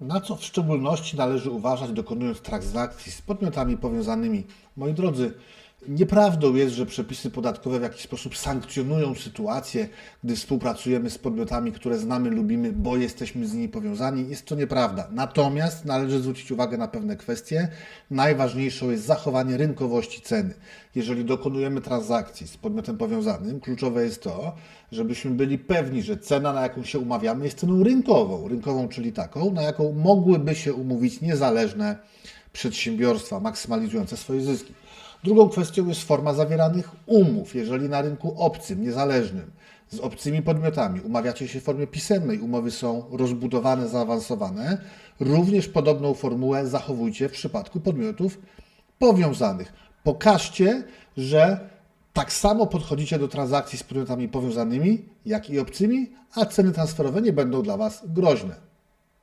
Na co w szczególności należy uważać, dokonując transakcji z podmiotami powiązanymi? Moi drodzy, nieprawdą jest, że przepisy podatkowe w jakiś sposób sankcjonują sytuację, gdy współpracujemy z podmiotami, które znamy, lubimy, bo jesteśmy z nimi powiązani. Jest to nieprawda. Natomiast należy zwrócić uwagę na pewne kwestie. Najważniejszą jest zachowanie rynkowości ceny. Jeżeli dokonujemy transakcji z podmiotem powiązanym, kluczowe jest to, żebyśmy byli pewni, że cena, na jaką się umawiamy, jest ceną rynkową. Rynkową, czyli taką, na jaką mogłyby się umówić niezależne przedsiębiorstwa maksymalizujące swoje zyski. Drugą kwestią jest forma zawieranych umów. Jeżeli na rynku obcym, niezależnym, z obcymi podmiotami umawiacie się w formie pisemnej, umowy są rozbudowane, zaawansowane, również podobną formułę zachowujcie w przypadku podmiotów powiązanych. Pokażcie, że tak samo podchodzicie do transakcji z podmiotami powiązanymi, jak i obcymi, a ceny transferowe nie będą dla Was groźne.